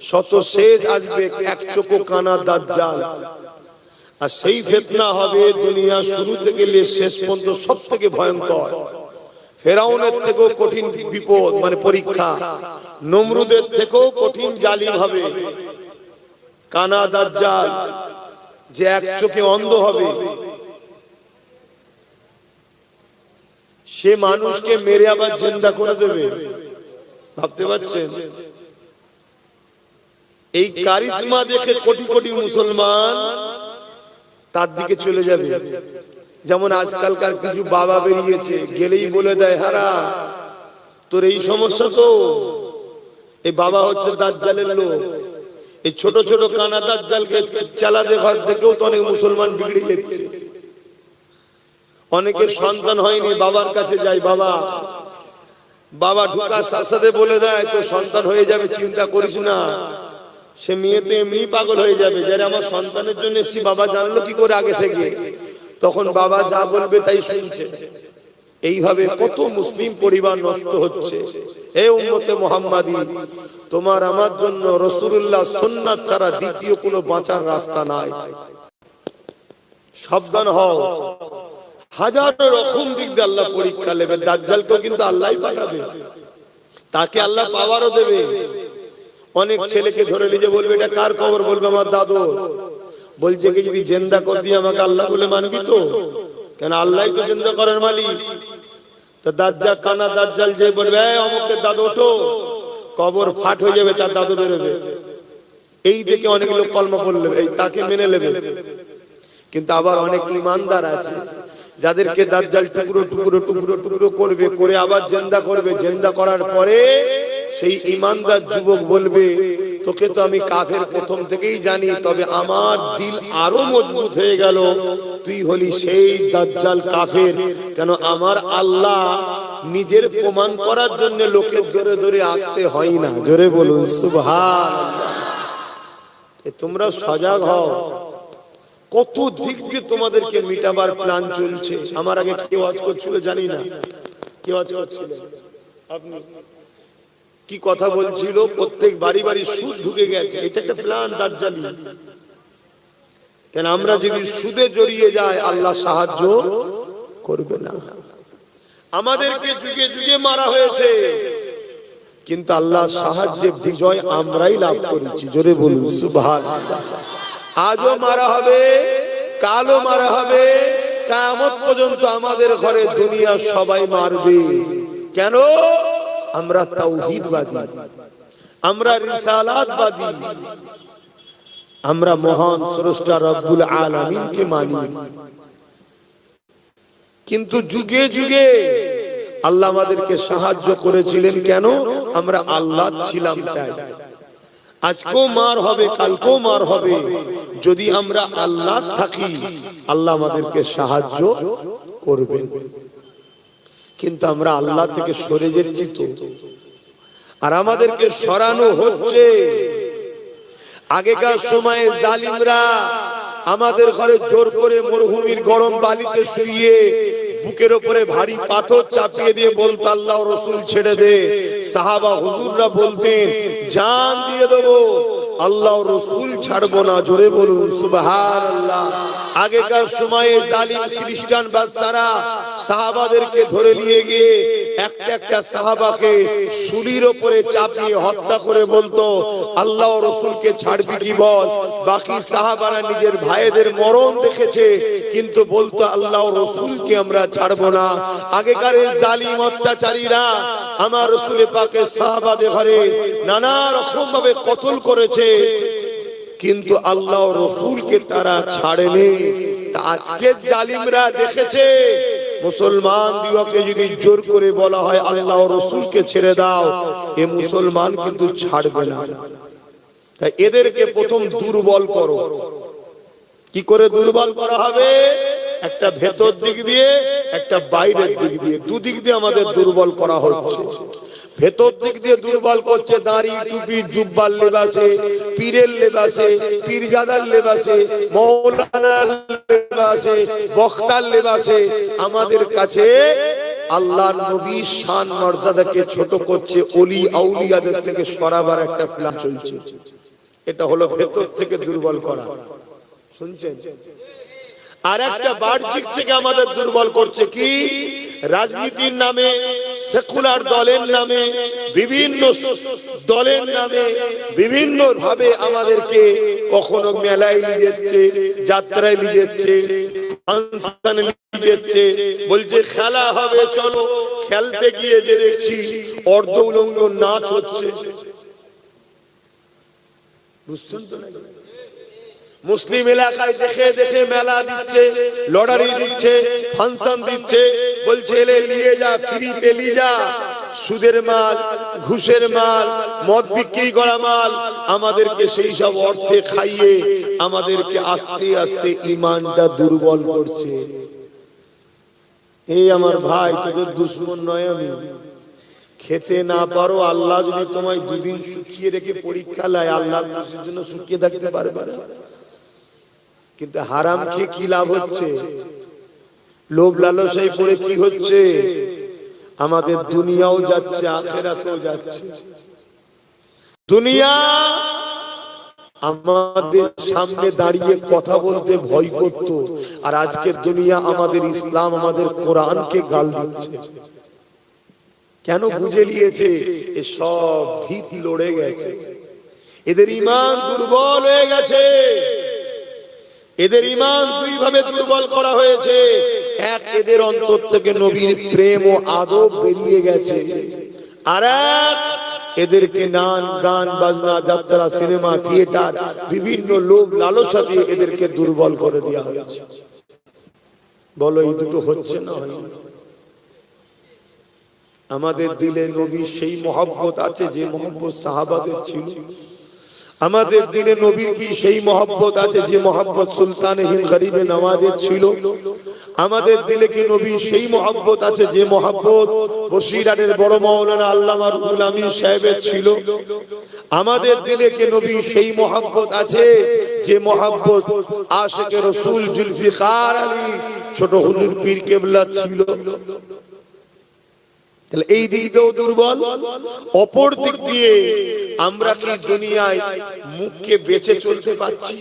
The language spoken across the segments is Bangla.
শত শেষ আসবে, এক চোখো কানা দাজ্জাল। আর সেই ফেতনা হবে দুনিয়া শুরু থেকে নিয়ে শেষ পর্যন্ত সব থেকে ভয়ঙ্কর। ফেরাউনের থেকেও কঠিন বিপদ মানে পরীক্ষা। নমরুদের থেকেও কঠিন জালিম হবে। কানা দাজ্জাল, যে এক চোখে অন্ধ হবে। সে মানুষকে মেরে আবার জিন্দা করে দেবে। ভাবতে পারছেন? এই কারিশমা দেখে কোটি কোটি মুসলমান তার দিকে চলে যাবে। যেমন আজকালকার কিছু বাবা বেরিয়েছে, গেলেই বলে দেয়, হারা, তোর এই সমস্যা তো? এই বাবা হচ্ছে দাজ্জালের লোক। এই ছোট ছোট কানা দাজ্জালকে চালাতে ঘর থেকেও তো অনেক মুসলমান বিগড়ে যাচ্ছে। অনেকের সন্তান হয়নি, বাবার কাছে যায় বাবা বাবা ঢুকার সাথে সাথে বলে দেয় তো সন্তান হয়ে যাবে, চিন্তা করিস না। সে মেয়ে তো এমনি পাগল হয়ে যাবে। যারা আমার সন্তানের জন্য এসছি, বাবা জানলো কি করে আগে থেকে। তখন বাবা যা বলবে তাই শুনছে। এইভাবে কত মুসলিম পরিবার নষ্ট হচ্ছে। হে উম্মতে মোহাম্মদী, তোমার আমার জন্য রসুল্লাহ সন্ন্যাত ছাড়া দ্বিতীয় কোনো বাঁচার রাস্তা নাই। সাবধান হও। হাজারো রকম দিক দিয়ে আল্লাহ পরীক্ষা নেবে। দাজ্জালকেও কিন্তু আল্লাহ পাঠাবে। তাকে আল্লাহ পাওয়ারও দেবে। অনেক ছেলেকে ধরে নিয়ে বলবে, এটা কার খবর বলবে, আমার দাদু বলছে কি, যদি জেন্দা কর দিয়ে আমাকে আল্লাহ বলে মানবি তো? কেন আল্লাহ তো জেন্দা করার মালিক। তা দাজ্জা কানা দাজ্জাল যে বলবে, এই অমুকের দাদু, ওঠো। কবর ফাট হয়ে যাবে, তার দাদু বেরোবে। এই দেখে অনেক লোক কলমা পড়লে, এই তাকে মেনে নেবে। কিন্তু আবার অনেক ইমানদার আছে। যাদেরকে দাজ্জাল টুকরো টুকরো টুকরো টুকরো করবে করে আবার জেন্দা করবে জেন্দা করার পরে সেই ইমানদার যুবক বলবে তোকে তো আমি কাফের প্রথম থেকেই জানি তবে আমার দিল আরও মজবুত হয়ে গেল তুই হলি সেই দাজ্জাল কাফের। কেন আমার আল্লাহ নিজের প্রমাণ করার জন্য লোকের ধরে ধরে আসতে হয় না। জোরে বলুন সুবহান তোমরা সজাগ হও। কত দিক দিয়ে তোমাদেরকে মিটাবার প্ল্যান চলছে? আমার আগে কে ওয়াজ করছিল? জানি না। কে ওয়াজ করছিল? আপনি কি কথা বলছিল? প্রত্যেক বাড়ি বাড়ি সুদ ঢুকে গেছে। এটা একটা প্ল্যান দাজ্জালি কেন আমরা যদি সুদে জড়িয়ে যায় আল্লাহ সাহায্য করবে না। আমাদেরকে যুগে যুগে মারা হয়েছে। কিন্তু আল্লাহ সাহায্যে বিজয় আমরাই লাভ করেছি। জোরে বলুন সুবহান আজও মারা হবে কালও মারা হবে কামত পর্যন্ত আমাদের ঘরে দুনিয়া সবাই মারবে। কেন? আমরা তাওহীদবাদী। আমরা রিসালাতবাদী। আমরা মহান স্রষ্টা রব্বুল আলামিনকে মানি। কিন্তু যুগে যুগে আল্লাহ আমাদেরকে সাহায্য করেছিলেন কেন? আমরা আল্লাহ ছিলাম তাই। আজকেও মার হবে কালকেও মার হবে। যদি আমরা আল্লাহ থাকি, আল্লাহ আমাদেরকে সাহায্য করবেন। কিন্তু আমরা আল্লাহ থেকে সরে যাচ্ছি তো। আর আমাদেরকে সরানো হচ্ছে। আগেকার সময়ে জালিমরা আমাদের ঘরে জোর করে মরুভূমির গরম বালিতে শুইয়ে বুকের উপরে ভারী পাথর চাপিয়ে দিয়ে বলতো, আল্লাহ রসুল ছেড়ে দে। সাহাবা হুজুররা বলতেন, জান দিয়ে দেবো আল্লাহ রসুল ছাড়বো না, জোরে বলুন সুবহান আল্লাহ আগেকার সময়ে জালিম খ্রিস্টান বাচ্চারা সাহাবাদেরকে ধরে নিয়ে গিয়ে একটা একটা সাহাবাকে শুলির ওপরে চাপিয়ে হত্যা করে বলতো আল্লাহ রসুলকে ছাড়বি কি বল? বাকি সাহাবারা নিজের ভাইদের মরণ দেখেছে, কিন্তু বলতো আল্লাহ রসুলকে আমরা ছাড়বো না। আগেকার জালিম অত্যাচারীরা আমার রসুলে পাকে সাহাবাদে ঘরে নানা রকম ভাবে কতল করেছে। কিন্তু আল্লাহ রসুলকে তারা ছাড়েনি। তা আজকে জালিমরা দেখেছে। মুসলমান দিওকে যদি জোর করে বলা হয়, আল্লাহ রসুলকে ছেড়ে দাও, এ মুসলমান কিন্তু ছাড়বে না। তাই এদেরকে প্রথম দুর্বল করো। কি করে দুর্বল করা হবে? একটা ভেতর দিক দিয়ে, একটা বাইরের দিক দিয়ে। দুদিক দিয়ে আমাদের দুর্বল করা হচ্ছে। ভেতর দিক দিয়ে দুর্বল করছে দাড়ি, টুপি, জুব্বার লেবাসে, পীরের লেবাসে, পীরজাদার লেবাসে, মৌলানার লেবাসে, বক্তার লেবাসে। আমাদের কাছে আল্লাহ নবী শান মর্যাদাকে ছোট করছে অলি আউলিয়াদের থেকে সরাবার একটা প্ল্যান চলছে। এটা হলো ভেতর থেকে দুর্বল করা। শুনছেন? আর একটা বাহ্যিক থেকে আমাদের দুর্বল করছে কি? রাজনীতির নামে সেকুলার দলের নামে বিভিন্ন দলের নামে বিভিন্ন ভাবে আমাদেরকে কখনো মেলায় নিয়ে যাচ্ছে যাত্রায় নিয়ে যাচ্ছে বলছে খেলা হবে চলো খেলতে গিয়ে যে দেখছি অর্ধ উলঙ্গ নাচ হচ্ছে। বুঝছেন তো? মুসলিম এলাকায় দেখে দেখে মেলা দিচ্ছে, লটারি দিচ্ছে, ফাংশন দিচ্ছে, বলছে, এলে নিয়ে যা, ফ্রিতে নিয়ে যা। সুদের মাল, ঘুষের মাল, মদ বিক্রি করা মাল, আমাদেরকে সেই সব অর্থে খাইয়ে আমাদেরকে আস্তে আস্তে ইমানটা দুর্বল করছে। এই আমার ভাই, তোদের দুশ্মন নয় আমি। খেতে না পারো, আল্লাহ যদি তোমায় দুদিন শুকিয়ে রেখে পরীক্ষা লায় আল্লাহ জন্য শুকিয়ে থাকতে পারবে কিন্তু হারাম খেয়ে কি লাভ হচ্ছে? লোভ লালসাই পড়ে কি হচ্ছে? আমাদের দুনিয়াও যাচ্ছে আখেরাতেও যাচ্ছে। দুনিয়া আমাদের সামনে দাঁড়িয়ে কথা বলতে ভয় করত। আর আজকের দুনিয়া আমাদের ইসলাম আমাদের কোরআনকে গাল দিচ্ছে কেন বুঝে নিয়েছে? এ সব ভিত লড়ে গেছে। এদের ইমান দুর্বল হয়ে গেছে। এদের ইমান দুই ভাবে দুর্বল করা হয়েছে। এক, এদের অন্তর থেকে নবীর প্রেম ও আদব বেরিয়ে গেছে। আর এক, এদেরকে নান, গান, বাজনা, যাত্রা, সিনেমা, থিয়েটার, বিভিন্ন লোক লালসা দিয়ে এদেরকে দুর্বল করে দেওয়া হয়েছে। বলো, এই দুটো হচ্ছে না? আমাদের দিলে নবীর সেই মহব্বত আছে যে মহব্বত সাহাবাদের ছিল? আমাদের দিলে নবীর কি সেই মহব্বত আছে যে মহব্বত সুলতান হিন গরিবে নওয়াজের ছিল? আমাদের দিলে কি নবী সেই মহব্বত আছে যে মহব্বত বসিরাটের বড় মৌলানা আল্লামা রুহুল আমিন সাহেবের ছিল? আমাদের দিলে কি নবী সেই মহব্বত আছে যে মহব্বত আশেকে রসুল জুলফিকার আলী ছোট হুজুর পীর কেবলা ছিল? তাহলে এই দিক দিয়েও দুর্বল। অপর দিক দিয়ে আমরা কি দুনিয়ায় মুখকে বেঁচে চলতে পারছি?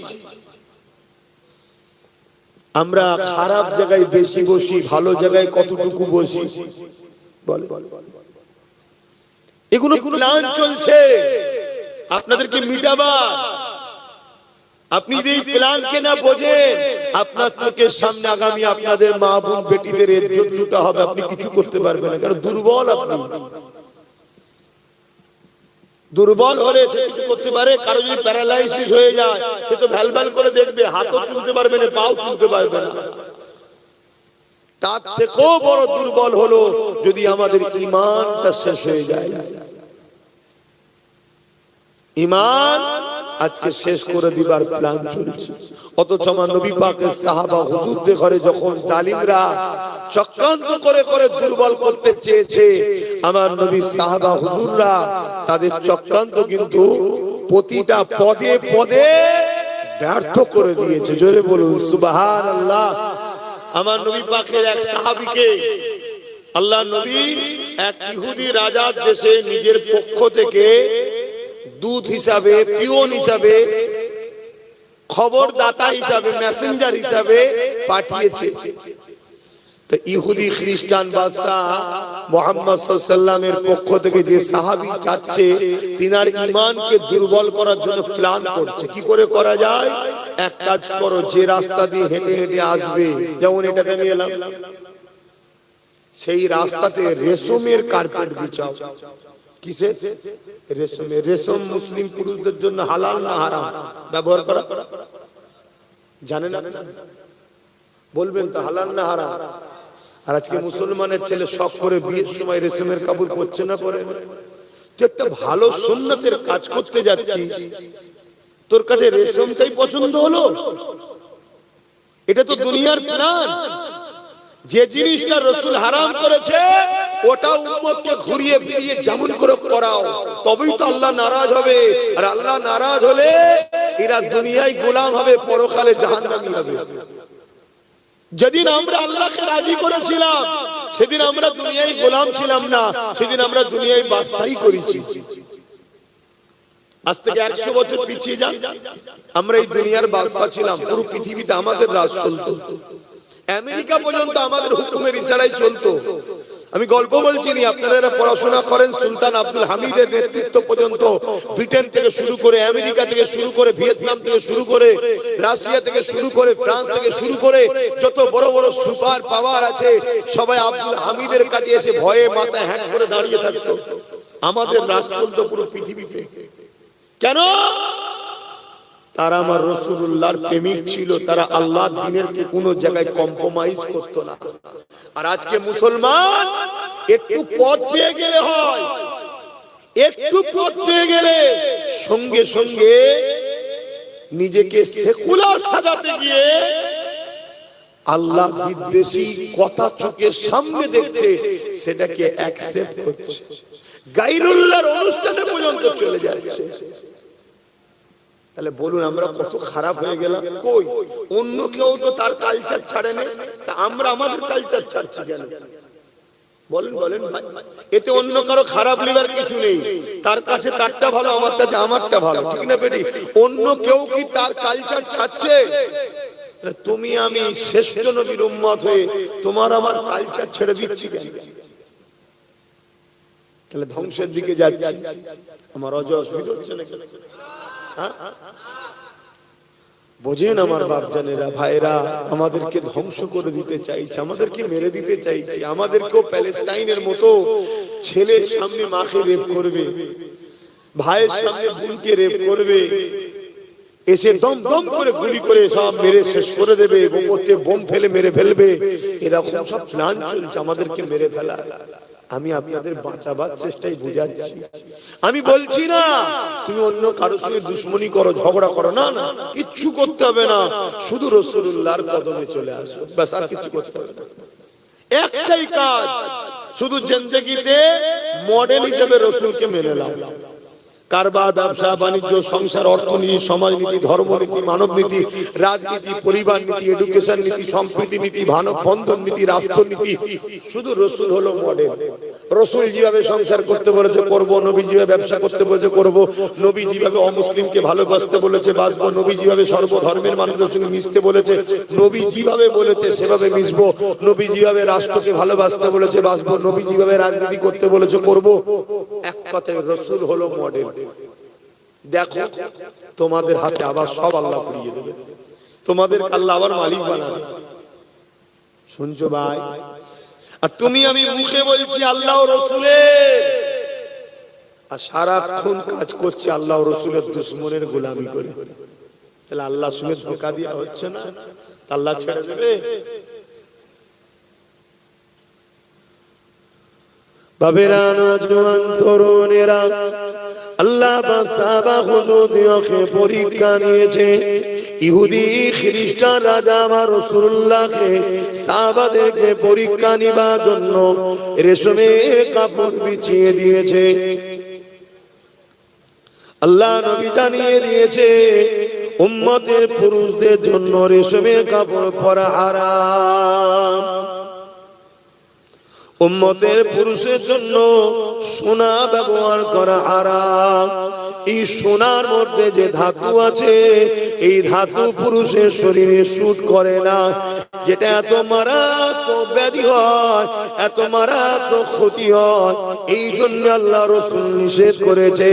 আমরা খারাপ জায়গায় বেশি বসি, ভালো জায়গায় কতটুকু বসি? বলে। এগুলো প্ল্যান চলছে। আপনাদেরকে মিটাবার। আপনি যদি প্ল্যানকে না বোঝেন আপনার চোখের সামনে আগামী আপনাদের মা বোন বেটিদের ইজ্জত লুটা হবে আপনি কিছু করতে পারবেন না কারণ দুর্বল আপনি। দুর্বল হলে সে কিছু করতে পারে কারও যদি প্যারালাইসিস হয়ে যায় সে তো ভ্যাল ভ্যাল করে দেখবে হাতও তুলতে পারবে না পাও তুলতে পারবে না। তার থেকেও বড় দুর্বল হলো যদি আমাদের ইমানটা শেষ হয়ে যায়। ইমান আজকে শেষ করে দিবার প্ল্যান চলছে। অথচ আমার নবী পাকের সাহাবা হুজুরদের ঘরে যখন জালিমরা চক্রান্ত করে করে দুর্বল করতে চেয়েছে, আমার নবী সাহাবা হুজুররা তাদের চক্রান্ত কিন্তু প্রতিটা পদে পদে ব্যর্থ করে দিয়েছে। জোরে বলুন সুবাহান আল্লাহ আমার নবী পাকের এক সাহাবিকে আল্লাহ নবী এক ইহুদি রাজার দেশে নিজের পক্ষ থেকে দূত হিসাবে, পিওন হিসাবে, খবরদাতা হিসাবে মেসেঞ্জার হিসাবে পাঠিয়েছে। ইহুদি, খ্রিস্টান বাদশাহ পক্ষ থেকে যে সাহাবি চাচ্ছে তিনার ইমানকে দুর্বল করার জন্য প্ল্যান করছে। কি করে করা যায়? এক কাজ করো, যে রাস্তা দিয়ে হেঁটে হেঁটে আসবে, যেমন এটাতে আমি এলাম। সেই রাস্তাতে রেশমের কার্পেট কিসে? রেশমে। রেশম মুসলিম পুরুষদের জন্য হালাল না হারাম? ব্যবহার করা? জানেন বলবেন তো, হালাল না হারাম? আর আজকে মুসলমানের ছেলে শখ করে বিয়ের সময় রেশমের কাপড় পরছে না পরে? একটা ভালো সুন্নতের কাজ করতে যাচ্ছি তোর কাছে রেশমটাই পছন্দ হলো? এটা তো দুনিয়ার যে জিনিসটা রসুল হারাম করেছে ওটা উম্মতকে ঘুরিয়ে ফিরিয়ে যেমন করে করাও তবেই তো আল্লাহ নারাজ হবে। আর আল্লাহ নারাজ হলে এরা দুনিয়ায় গোলাম হবে, পরকালে জাহান্নামী হবে। যেদিন আমরা আল্লাহকে রাজি করেছিলাম, সেদিন আমরা দুনিয়ায় গোলাম ছিলাম না, সেদিন আমরা দুনিয়ায় বাদশাহী করেছি। আজ থেকে একশো বছর পিছিয়ে যান, আমরা এই দুনিয়ার বাদশা ছিলাম, পুরো পৃথিবীতে আমাদের রাজ চলতো। আমেরিকা পর্যন্ত আমাদের হুকুমের ইশারায় চলতো। আমি গল্প বলছি নি, আপনারা পড়াশোনা করেন সুলতান আব্দুল হামিদের নেতৃত্ব পর্যন্ত, ব্রিটেন থেকে শুরু করে আমেরিকা থেকে শুরু করে ভিয়েতনাম থেকে শুরু করে রাশিয়া থেকে শুরু করে ফ্রান্স থেকে শুরু করে যত বড় বড় সুপার পাওয়ার আছে, সবাই আব্দুল হামিদের কাছে এসে ভয়ে মাথায় হ্যাঁ করে দাঁড়িয়ে থাকতো। আমাদের রাজ পুরো পৃথিবীতে। কেন? তারা আমার রসুল্লাহর প্রেমিক ছিল, তারা আল্লাহ দিনের কোনো জায়গায় কম্প্রোমাইজ করতো না। আর আজকে মুসলমান একটু পথ পেয়ে গেলে হয়, একটু পথ পেয়ে গেলে সঙ্গে সঙ্গে নিজেকে সেকুলার সাজাতে গিয়ে আল্লাহ বিদ্বেষী কথা চোখের সামনে দেখছে, সেটাকে অ্যাকসেপ্ট করছে। গাইরুল্লাহর অনুষ্ঠানে পর্যন্ত চলে যাচ্ছে। তাহলে বলুন আমরা কত খারাপ হয়ে গেলাম? কই? অন্য কেউ তো তার কালচার ছাড়ে না তা আমরা আমাদের কালচার ছাড়ছি কেন? বলেন বলেন এতে অন্য কারও খারাপ লিবার কিছু নেই। তার কাছে তারটা ভালো, আমার কাছে আমারটা ভালো। ঠিক না, বেটি? অন্য কেউ কি তার কালচার ছাড়ছে? তুমি আমি শ্রেষ্ঠ নবীর উম্মত হয়ে তোমার আমার কালচার ছেড়ে দিচ্ছি কেন? তাহলে ধ্বংসের দিকে যাচ্ছি। আমার অজ অসুবিধা হচ্ছে না? বোঝেন আমার বাপজানেরা ভাইরা আমাদেরকে ধ্বংস করে দিতে চাইছে, আমাদেরকে মেরে দিতে চাইছে, আমাদেরকেও প্যালেস্টাইনের মতো ছেলের সামনে মাকে রেপ করবে, ভাইয়ের সামনে বোনকে রেপ করবে, এসে দম দম করে গুলি করে সব মেরে শেষ করে দেবে এবং ওতে বোম ফেলে মেরে ফেলবে, এরকম সব প্ল্যান চলছে, আমাদেরকে মেরে ফেলা আমি আপনাদের বাঁচাবার চেষ্টাই বুঝাচ্ছি। আমি বলছি না, তুমি অন্য কারোর সঙ্গে দুশ্মনী করো, ঝগড়া করো, না না, কিচ্ছু করতে হবে না। শুধু রসুল্লাহর কদমে চলে আসো, ব্যাস, আর কিছু করতে হবে না। একটাই কাজ, শুধু জেন্দেগিতে মডেল হিসেবে রসুলকে মেনে নাও। কারবার, ব্যবসা, বাণিজ্য, সংসার, অর্থনীতি, সমাজনীতি, ধর্মনীতি মানব নীতি রাজনীতি, পরিবার নীতি এডুকেশন নীতি, সম্প্রীতি নীতি মানব বন্ধন নীতি, রাষ্ট্রনীতি। শুধু রসুল হলো মডেল রসুল যেভাবে সংসার করতে বলেছে, করব, নবী যেভাবে ব্যবসা করতে বলেছে, করব, নবী যেভাবে অমুসলিমকে ভালোবাসতে বলেছে, বাঁচবো, নবী যেভাবে সর্বধর্মের মানুষের সঙ্গে মিশতে বলেছে, নবী যেভাবে বলেছে, সেভাবে মিশবো, নবী যেভাবে রাষ্ট্রকে ভালোবাসতে বলেছে, বাঁচবো, নবী যেভাবে রাজনীতি করতে বলেছে, করব। এক কথায় রসুল হলো মডেল দেখো তোমাদের হাতে আবার সব আল্লাহ পুড়িয়ে দেবে। তোমাদের আল্লাহ আবার মালিক বানাবে। শুনছো ভাই? আর তুমি আমি মুখে বলছি আল্লাহ রসুলের। আর সারাক্ষণ কাজ করছে আল্লাহ রসুলের দুশ্মনের গোলামি করে। তাহলে আল্লাহ সঙ্গে ধোকা দেওয়া হচ্ছে না? আল্লাহ ছেড়ে দেবে? পরীক্ষা ইহুদি, খ্রিস্টান রাজা পরীক্ষা নিবার জন্য রেশমে কাপড় বিছিয়ে দিয়েছে। আল্লাহ নবী জানিয়ে দিয়েছে, উম্মতের পুরুষদের জন্য রেশমের কাপড় পরা হারাম। উম্মতের পুরুষের জন্য সোনা ব্যবহার করা হারাম। এই সোনার মধ্যে যে ধাতু আছে, এই ধাতু পুরুষের শরীরে শুট করে না। যেটা এত মারাত্মক ব্যাধি হয়, এত মারাত্মক ক্ষতি হয়, এই জন্য আল্লাহ রসুল নিষেধ করেছে,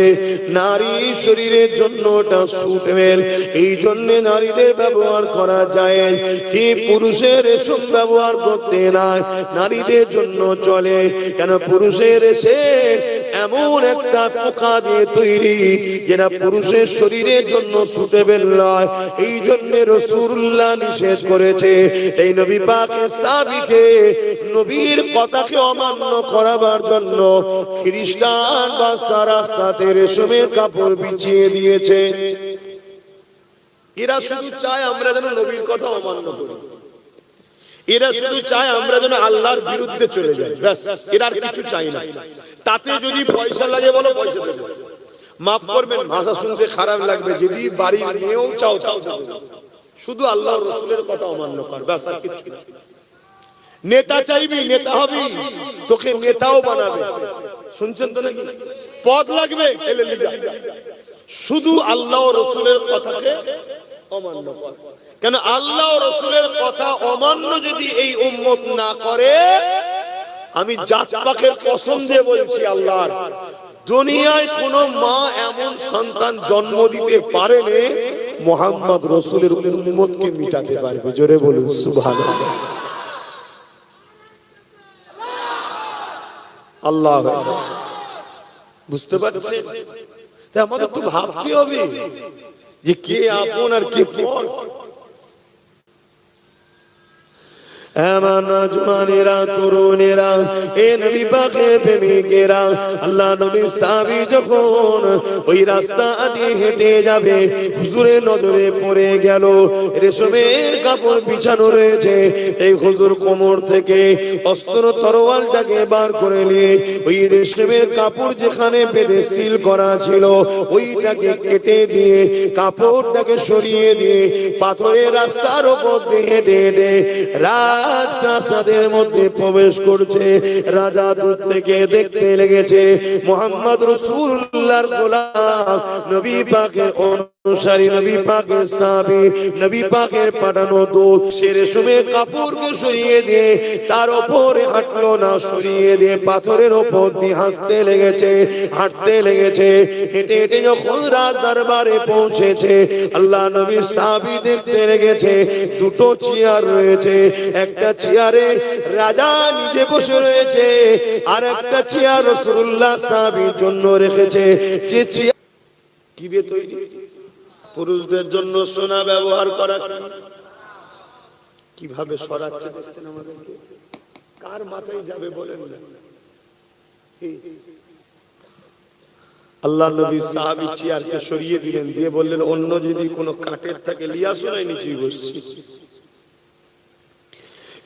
নারী শরীরের জন্য ওটা সুটমেল এই জন্য নারীদের ব্যবহার করা যায়, কি পুরুষের এসব ব্যবহার করতে নাই, নারীদের জন্য চলে। কেন পুরুষের এসে এমন একটা পোকা দিয়ে তৈরি যেটা পুরুষের শরীরের জন্য সুটেবেল নয় এই জন্য রসুল্লাহ নিষেধ করেছে। এই নবী পাকের সাবিকে নবীর কথাকে অমান্য করাবার জন্য খ্রিস্টান বা রাস্তাতে রেশমের কাপড় বিছিয়ে দিয়েছে। এরা শুধু চায় আমরা যেন নবীর কথা অমান্য করি। এরা শুধু চায় আমরা যেন আল্লাহর বিরুদ্ধে চলে যাই। ব্যাস, এরা আর কিছু চাই না। তাতে যদি পয়সা লাগে বলো, পয়সা দেবে। মাফ করবেন, ভাষা শুনতে খারাপ লাগবে। যদি বাড়ি নিয়েও চাও চাও শুধু আল্লাহ রসুলের কথা অমান্য কর, ব্যাস, আর কিছু নেতা চাইবি, নেতা হবি, তোকে নেতাও বানাবে। শুনছেন তো নাকি? পদ লাগবে। শুধু আল্লাহ রসুলের কথাকে অমান্য কর। কেন আল্লাহ রসুলের কথা অমান্য যদি এই উম্মত না করে, আমি জাত পাকের কসম বলছি আল্লাহর, দুনিয়ায় কোন মা এমন সন্তান জন্ম দিতে পারেনি মোহাম্মদ রসুলের উম্মতকে মিটাতে পারবে। জোরে বলুন, সুবহানাল্লাহ। আল্লাহ বুঝতে পারছেন? আমাদের তো ভাবতে হবে। যে কে আপন আর কে পর? এমন জওয়ানেরা তরুণেরা, এ নবী পাকে প্রেমিকেরা, আল্লাহ নবী সাবি যখন ওই রাস্তা দিয়ে হেঁটে যাবে, হুজুরের নজরে পড়ে গেল, রেশমের কাপড় বিছানো রয়েছে, এই হুজুর কোমর থেকে অস্ত্র তরোয়ালটাকে বার করে নিয়ে ওই রেশমের কাপড় যেখানে বেঁধে সিল করা ছিল, ওইটাকে কেটে দিয়ে, কাপড়টাকে সরিয়ে দিয়ে পাথরের রাস্তার ওপর দিয়ে হেঁটে হেঁটে রাজ প্রাসাদের মধ্যে প্রবেশ করছে। রাজা দূর থেকে দেখতে লেগেছে মোহাম্মদ রসুল্লাহ গোলাম নবী পাকের অনুসারী নবী পাকের সাবি নবী পাকের পাঠানো দূত, সে রেশমের কাপড়কে সরিয়ে দিয়ে তার ওপরে হাঁটলো না, সরিয়ে দিয়ে পাথরের ওপর দিয়ে হাসতে লেগেছে, হাঁটতে লেগেছে, হেঁটে হেঁটে যখন রাজ দরবারে পৌঁছেছে, আল্লাহ নবী সাবি দেখতে লেগেছে, দুটো চেয়ার রয়েছে, একটা চেয়ারে রাজা নিজে বসে রয়েছে, আর একটা চেয়ার রসুল্লাহ সাবির জন্য রেখেছে, যে চেয়ার কি দিয়ে তৈরি? পুরুষদের জন্য সোনা ব্যবহার করা। কীভাবে সরাচ্ছে কার মাথায় যাবে বলেন আল্লাহ নবী সাহাবি চেয়ারকে সরিয়ে দিলেন, দিয়ে বললেন, অন্য যদি কোনো কাঠের থাকে লিয়া সরাই নিচেই বসছি।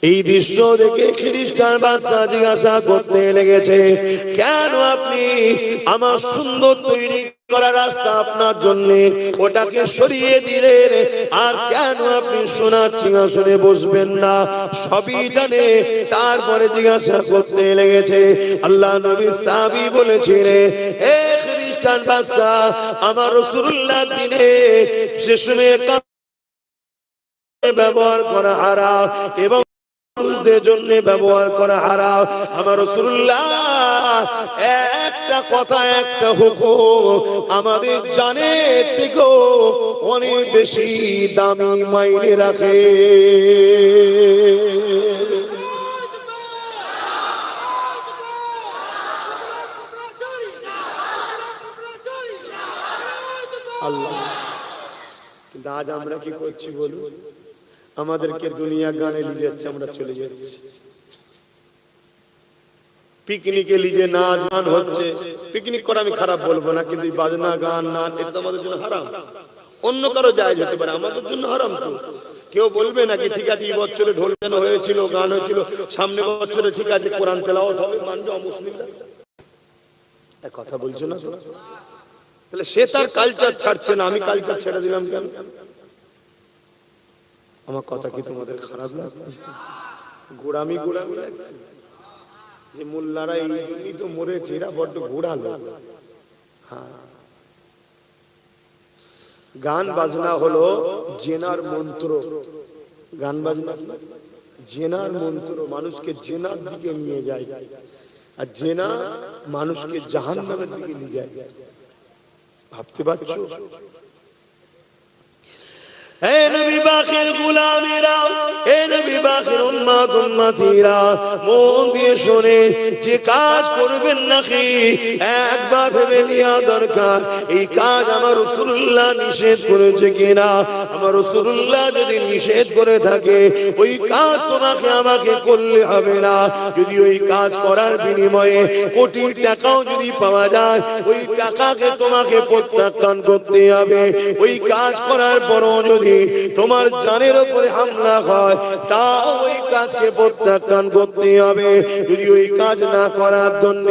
এই দৃশ্য দেখে খ্রিস্টান বাচ্চা জিজ্ঞাসা করতে লেগেছে, কেন আপনি আমার সুন্দর তৈরি করা রাস্তা আপনার জন্য ওটাকে সরিয়ে দিলেন? আর কেন আপনি সোনার সিংহাসনে বসবেন না? সবই জানে। তারপরে জিজ্ঞাসা করতে লেগেছে, আল্লাহ নবী সাবি বলেছিলেন এ খ্রিস্টান বাচ্চা আমার রসুল্লাহ দিনে সে ব্যবহার করা হারাম এবং পুরুষদের জন্য ব্যবহার করা হারাম। আমার রসুল্লাহ একটা কথা, একটা হুকুম আমাদের জানে থেকেও অনেক বেশি দামি মাইনে রাখে। আল্লাহ। কিন্তু আজ আমরা কি করছি বলুন? আমাদেরকে দুনিয়া গানে নিয়ে যাচ্ছে, আমরা চলে যাচ্ছি। পিকনিকে লিজে নাচ গান হচ্ছে। পিকনিক করা আমি খারাপ বলব না, কিন্তু বাজনা গান নাচ এটা আমাদের জন্য হারাম। অন্য কারও যায় যেতে পারে, আমাদের জন্য হারাম তো। কেউ বলবে নাকি, ঠিক আছে, এই বছরে ঢোল কেন হয়েছিল, গান হয়েছিল, সামনে বছরে ঠিক আছে, কোরআন তেলাওয়াত হবে, মানবে অমুসলিমরা? কথা বলছো না তাহলে সে তার কালচার ছাড়ছে না, আমি কালচার ছেড়ে দিলাম কেন? আমার কথা কি তোমাদের খারাপ লাগবে গোড়ামি গোড়ামি লাগছে। যে মোল্লারা এই জন্যই তো মরেছে, এরা বড্ড ঘোড়ালো হ্যাঁ। গান বাজনা হলো জেনার মন্ত্র। গান বাজনা? জেনার মন্ত্র, মানুষকে জেনার দিকে নিয়ে যায়। আর জেনা মানুষকে জাহান্নামের দিকে নিয়ে যায়। ভাবতে পারছ? নিষেধ করে থাকে, ওই কাজ তোমাকে আমাকে করলে হবে না। যদি ওই কাজ করার বিনিময়ে কোটি টাকাও যদি পাওয়া যায়, ওই টাকাকে তোমাকে প্রত্যাখ্যান করতে হবে। ওই কাজ করার পরও যদি তোমার জান প্রাণের উপরে হামলা হয় তা ওই কাজকে প্রত্যাখ্যান করতে হবে। যদি ওই কাজ না করার জন্য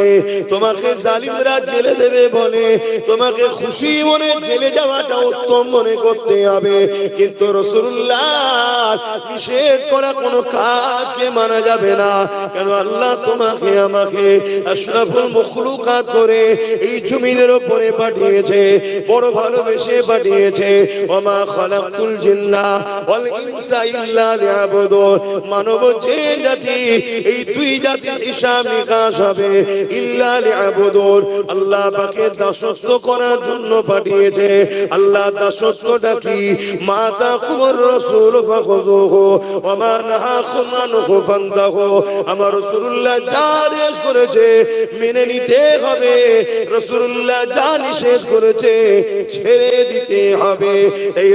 তোমাকে জালিমরা জেলে দেবে বলে, তোমাকে খুশি মনে জেলে যাওয়াটা উত্তম মনে করতে হবে। কিন্তু রসুল্লাহ নিষেধ করা কোনো কাজকে মানা যাবে না। কেন আল্লাহ তোমাকে, আমাকে আশরাফুল মখলুকাত করে এই জমিনের উপরে পাঠিয়েছে, বড় ভালোবেসে পাঠিয়েছে। ওমা খালাকুল ওয়াল ইনসা ইল্লা মানব যে জাতি, এই দুই হিসাব নিকাশ হবে, ইল্লা আল্লাহ পাকে দাসত্ব করার জন্য পাঠিয়েছে। আল্লাহ দাসত্বটা কি? রসুল ফাখুযুহু, ওয়া মা নাহাকুম আনহু আমার রাসূলুল্লাহ যা আদেশ করেছে, মেনে নিতে হবে। রাসূলুল্লাহ যা নিষেধ করেছে, ছেড়ে দিতে হবে। এই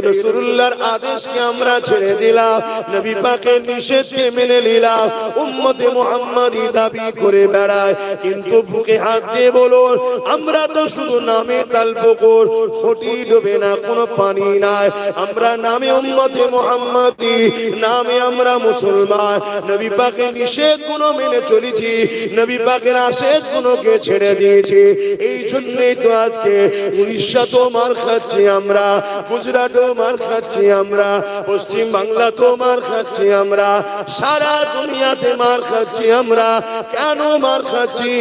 রাসূলুল্লাহর আদেশকে আমরা ছেড়ে দিলাম। নবী পাকের নিষেধকে মেনে নিলাম। উম্মতে মুহাম্মাদি দাবি করে বেড়ায়। কিন্তু বুকে হাত দিয়ে বলুন, আমরা তো শুধু নামে তালবকুর খুঁটি ডুবে না, কোনো পানি নাই। আমরা নামে উম্মতে মুহাম্মাদি নামে আমরা মুসলমান। নবী পাকের নিষেধগুলো মেনে চলেছি। নবী পাকের আশেষ গুলোকে ছেড়ে দিয়েছি। এই জন্যই তো আজকে উড়িষ্যাতেও মার খাচ্ছি আমরা, গুজরাটও মার খাচ্ছি। আমরা। পশ্চিম বাংলা তো মার খাচ্ছি আমরা। সারা দুনিয়াতে মার খাচ্ছি আমরা। কেন মার খাচ্ছি?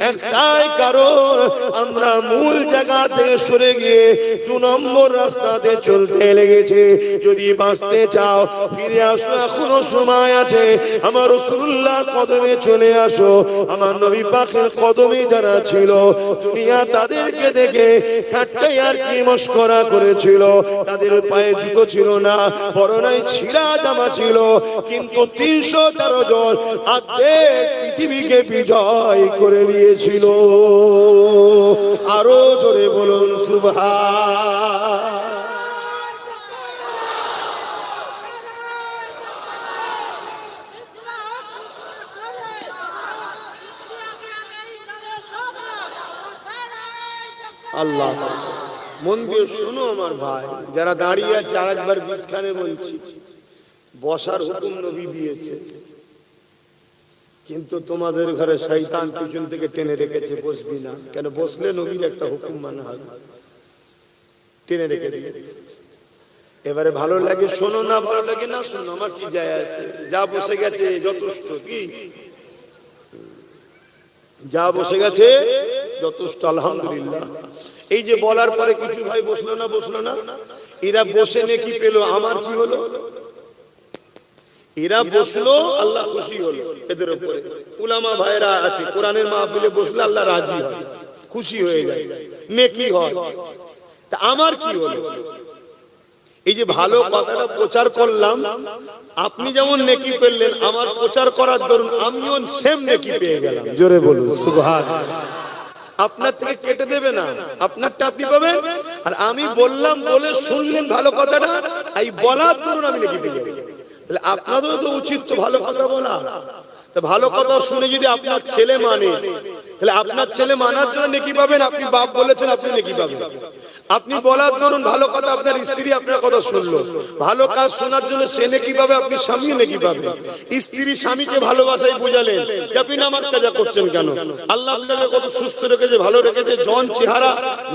একটাই কারণ, আমরা মূল জায়গা থেকে সরে গিয়ে দু নম্বর রাস্তাতে চলতে লেগেছে। যদি বাঁচতে চাও, ফিরে আসো, এখনও সময় আছে। আমার রসুল্লাহর কদমে চলে আসো। আমার নবী পাখের কদমে যারা ছিল, দুনিয়া তাদেরকে দেখে ঠাট্টাই আর কি মস্করা করেছিল। তাদের পায়ে জুতো ছিল না বরনাই ছিঁড়া জামা ছিল, কিন্তু তিনশো তেরো জন আর্ধেক পৃথিবীকে বিজয় করে নিয়েছিল। আরও জোরে বলুন সুভা আল্লাহ। মন দিয়ে শোনো আমার ভাই। যারা দাঁড়িয়ে আছে আর একবার বীজখানে বলছি, বসার হুকুম নবী দিয়েছে। কিন্তু তোমাদের ঘরে শয়তান পিছন থেকে টেনে রেখেছে, বসবি না। কেন? বসলে নবীর একটা হুকুম মানা হবে টেনে রেখে দিয়েছে। এবারে ভালো লাগে শোনো না, ভালো লাগে না শোনো। আমার কি যায় আছে? যা বসে গেছে, যথেষ্ট কি? যা বসে গেছে, যথেষ্ট, আলহামদুলিল্লাহ। এই যে বলার পরে কিছু ভাই বসল না বসল না? এরা বসে নেকি পেল, আমার কি হলো? এরা বসল, আল্লাহ খুশি হলো এদের উপরে। উলামা ভাইরা আছে, কোরআনের মাহফিলে বসলে আল্লাহ রাজি খুশি হয়ে যায়, নেকি হয়। তা আমার কি হলো? এই যে ভালো কথাটা প্রচার করলাম, আপনি যেমন নেকি পেলেন, আমার প্রচার করার দরুন আমিও সেম নেকি পেয়ে গেলাম। জোরে বলুন, সুবহান। আপনার থেকে কেটে দেবে না। আপনারটা আপনি পাবেন। আর আমি বললাম বলে শুনলেন ভালো কথাটা এই বলার ধরুন আমি লিখে পেয়ে তাহলে আপনাদেরও তো উচিত তো ভালো কথা বলা। তা ভালো কথা শুনে যদি আপনার ছেলে মানে তাহলে আপনার ছেলে মানার জন্য নেকি পাবেন? আপনি বাপ বলেছেন, আপনি নেকি পাবেন। আপনি বলার ধরুন ভালো কথা, আপনার স্ত্রী আপনার কথা শুনলো। ভালো কাজ শোনার জন্য সে নেকি পাবে, আপনি স্বামী নেকি পাবে স্ত্রী স্বামীকে ভালোবাসায় বুঝালেন যে আপনি নামাজ কাজা করছেন কেন? আল্লাহ আপনাকে কত সুস্থ রেখেছে, ভালো রেখেছে, জন, চেহারা,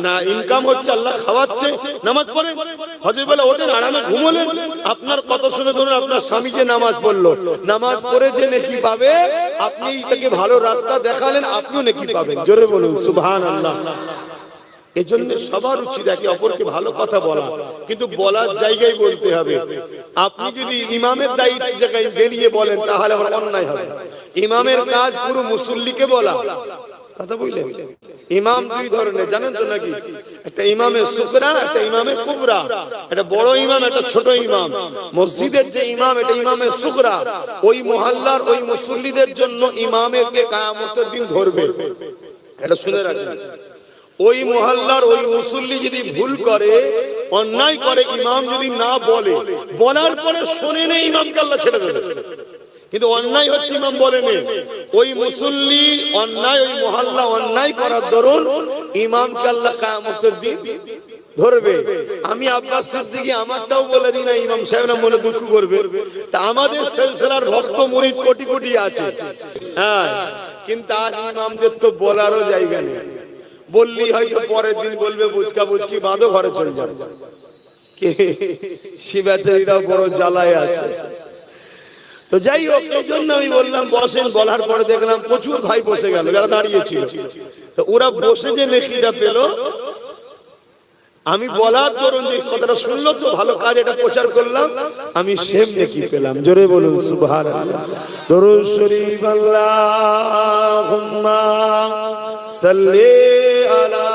না ইনকাম হচ্ছে, আল্লাহ খাওয়াচ্ছে, নামাজ পড়ে। হজর বেলা ওঠেন আরামে ঘুমোলেন আপনার কথা শুনে ধরুন আপনার স্বামী যে নামাজ পড়ল। নামাজ পড়ে যে নেকি পাবে আপনি তাকে ভালো রাস্তা দেখালেন, আপনিও নেকি পাবেন? জোরে বলুন সুবহান আল্লাহ এজন্য সবার উচিত একে অপরকে ভালো কথা বলা। কিন্তু বলার জায়গায় বলতে হবে, আপনি যদি ইমামের দায়িত্ব জায়গায় বেরিয়ে বলেন, তাহলে আমার অন্যায় হবে। ইমামের কাজ পুরো মুসল্লিকে বলা। কথা বুঝলেন ইমাম দুই ধরনের, জানেন তো নাকি? একটা ইমামে সুকরা, একটা ইমামে কুবরা। একটা বড় ইমাম, একটা ছোট ইমাম। মসজিদের যে ইমাম, এটা ইমামে সুকরা। ওই মহল্লার, ওই মুসল্লিদের জন্য ইমামেরকে কায়ামতের দিন ধরবে। এটা শুনে ওই মহল্লার, ওই মুসল্লি যদি ভুল করে, অন্যায় করে, ইমাম যদি না বলে, বলার পরে শোনে নেই ইমামকে আল্লাহ ছেড়ে দেবে। কিন্তু অন্যায় হচ্ছে ইমাম বলেনি ওই মুসল্লি অন্যায়, ওই মহল্লা অন্যায় করার দরুন ইমামকে আল্লাহ কায়ামতের দিন ধরবে। আমি আব্বাস সিদ্দিকী আমারটাও বলে দিই না, ইমাম সাহেবরা মনে দুঃখ করবে। তা আমাদের সিলসিলার ভক্ত মুরিদ কোটি কোটি আছে। হ্যাঁ কিন্তু আজ ইমামদের তো বলারও জায়গা নেই। বললি হয়তো পরের দিন বলবে, বুঝকা বুঝকি বাঁধো ঘরে চলে যাবে। কে? শিবাচারীরাও বড় জ্বালায় আছে। তো যাই হোক, এই জন্য আমি বললাম, বসেন, বলার পরে দেখলাম প্রচুর ভাই বসে গেল, যারা দাঁড়িয়েছিল তো ওরা বসে যে নেকিটা পেল, আমি বলার ধরুন যে কথাটা শুনলো তো, ভালো কাজ, এটা প্রচার করলাম, আমি সেম নেকি পেলাম। জোরে বলুন সুভার দরুদ শরীফ, আল্লাহুম্মা সাল্লি আলা